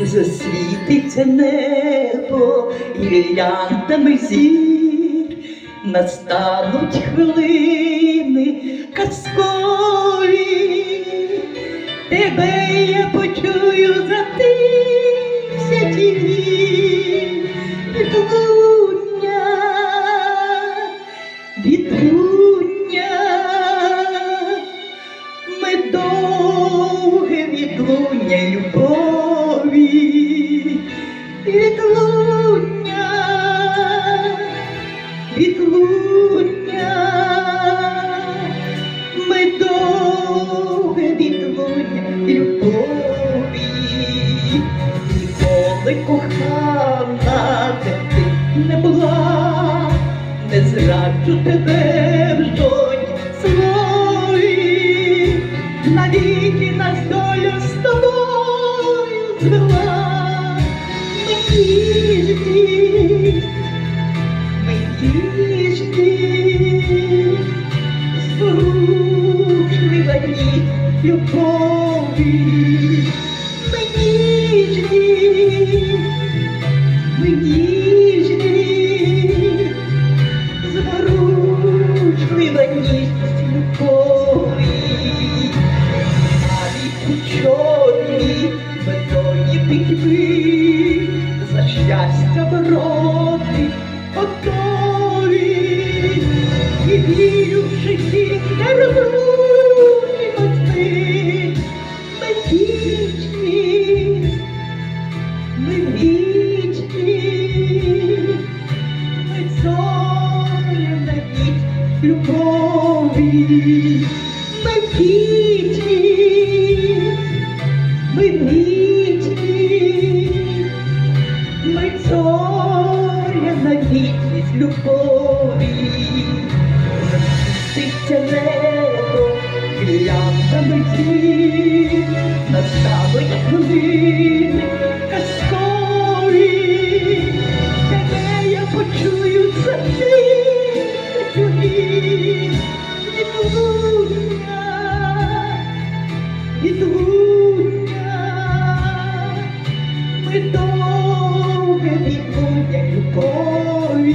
Засвітиться небо гірляндами зір, настануть хвилини казкові, тебе я почую за тисячі відлуння любові, відлуння, відлуння, ми відлуння любові, не була, не зраджу тебе в жодній слові, навіки нас доля з тобою звела, ми ніжні, ми ніжні, зворушлива ніч любові, ми ніжні, щастя бороти готові, і вірю в житті нерозумні мости, ми вічні, ми вічні, ми зоряна ніч любові, ми вічні, любові, Світиться небо, глянцями ті, наставить хвилини казкові, тебе я почую за тисячі відлуння, відлуння, ми довге відлуння любові,